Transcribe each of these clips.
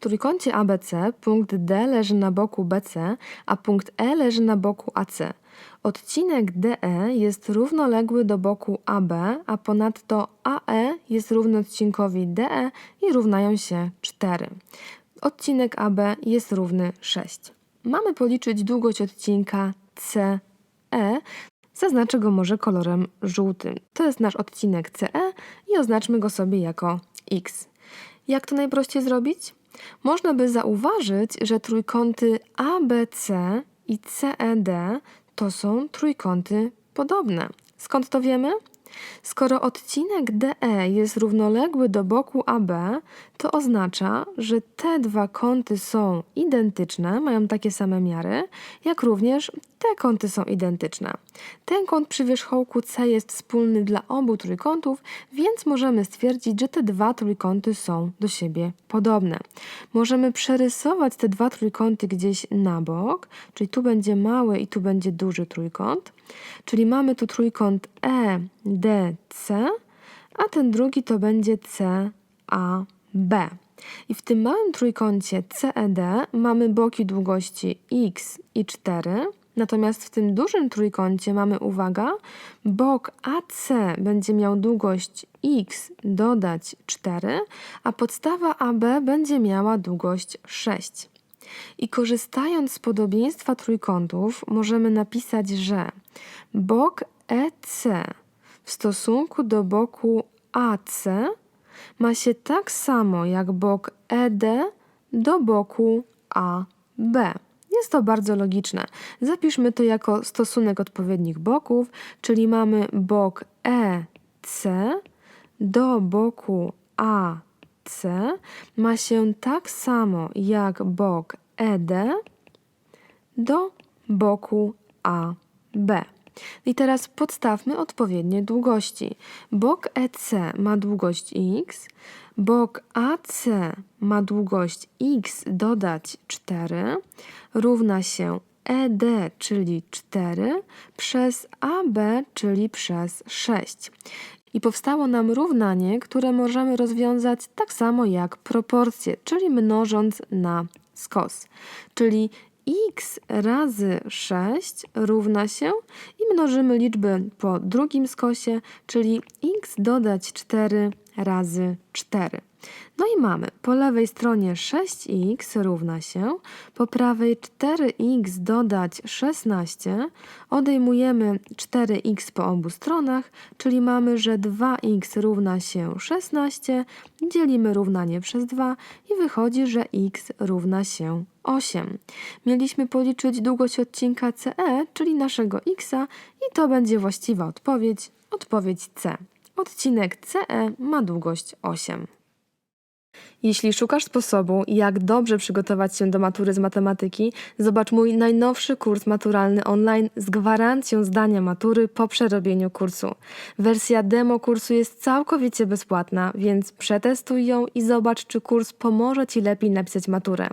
W trójkącie ABC punkt D leży na boku BC, a punkt E leży na boku AC. Odcinek DE jest równoległy do boku AB, a ponadto AE jest równy odcinkowi DE i równają się 4. Odcinek AB jest równy 6. Mamy policzyć długość odcinka CE. Zaznaczę go może kolorem żółtym. To jest nasz odcinek CE i oznaczmy go sobie jako X. Jak to najprościej zrobić? Można by zauważyć, że trójkąty ABC i CED to są trójkąty podobne. Skąd to wiemy? Skoro odcinek DE jest równoległy do boku AB, to oznacza, że te dwa kąty są identyczne, mają takie same miary, jak również te kąty są identyczne. Ten kąt przy wierzchołku C jest wspólny dla obu trójkątów, więc możemy stwierdzić, że te dwa trójkąty są do siebie podobne. Możemy przerysować te dwa trójkąty gdzieś na bok, czyli tu będzie mały i tu będzie duży trójkąt. Czyli mamy tu trójkąt E, D, C, a ten drugi to będzie C, A, B. I w tym małym trójkącie CED mamy boki długości x i 4, natomiast w tym dużym trójkącie mamy, uwaga, bok AC będzie miał długość x dodać 4, a podstawa AB będzie miała długość 6. I korzystając z podobieństwa trójkątów, możemy napisać, że bok EC w stosunku do boku AC ma się tak samo jak bok ED do boku AB. Jest to bardzo logiczne. Zapiszmy to jako stosunek odpowiednich boków, czyli mamy bok EC do boku AC ma się tak samo jak bok ED do boku AB. I teraz podstawmy odpowiednie długości. Bok EC ma długość x, bok AC ma długość x dodać 4 równa się ED, czyli 4, przez AB, czyli przez 6. I powstało nam równanie, które możemy rozwiązać tak samo jak proporcje, czyli mnożąc na skos. Czyli x razy 6 równa się mnożymy liczby po drugim skosie, czyli x dodać 4 razy 4. No i mamy po lewej stronie 6x równa się, po prawej 4x dodać 16, odejmujemy 4x po obu stronach, czyli mamy, że 2x równa się 16, dzielimy równanie przez 2 i wychodzi, że x równa się 8. Mieliśmy policzyć długość odcinka CE, czyli naszego x, i to będzie właściwa odpowiedź, odpowiedź C. Odcinek CE ma długość 8. Jeśli szukasz sposobu, jak dobrze przygotować się do matury z matematyki, zobacz mój najnowszy kurs maturalny online z gwarancją zdania matury po przerobieniu kursu. Wersja demo kursu jest całkowicie bezpłatna, więc przetestuj ją i zobacz, czy kurs pomoże Ci lepiej napisać maturę.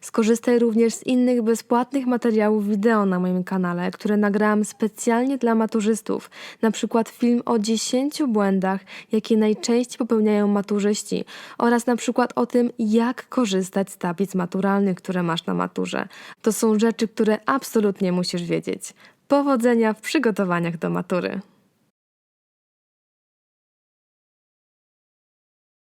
Skorzystaj również z innych bezpłatnych materiałów wideo na moim kanale, które nagrałam specjalnie dla maturzystów, na przykład film o 10 błędach, jakie najczęściej popełniają maturzyści oraz na przykład o tym, jak korzystać z tablic maturalnych, które masz na maturze. To są rzeczy, które absolutnie musisz wiedzieć. Powodzenia w przygotowaniach do matury.